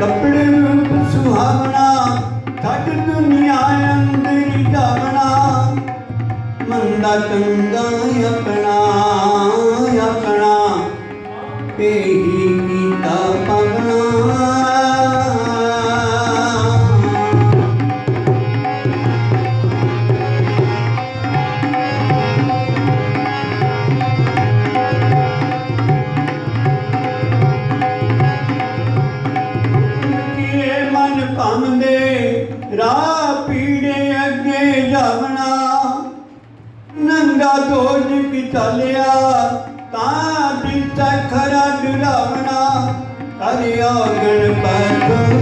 ਕੱਪੜੇ ਰੂਪ ਸੁਹਾਵਣਾ ਛੱਡ ਦੁਨੀਆ ਅੰਦਰੀ ਜਾਵਣਾ। ਮੰਦਾ ਚੰਗਾ ਆਪਣਾ ਆਪਣਾ। ਇਹੀ ਕੀਤਾ ਪਵਣਾ ਧਾਮ ਦੇ, ਰਾਹ ਪੀੜੇ ਅੱਗੇ ਜਾਵਣਾ। ਨੰਗਾ ਦੋਜ ਕੀ ਚੱਲਿਆ, ਤਾਂ ਦਿੱਤਾ ਖਰਾ ਡਰਾਵਣਾ। ਅਰੇ ਆਗਣ ਪੈ ਤੋਂ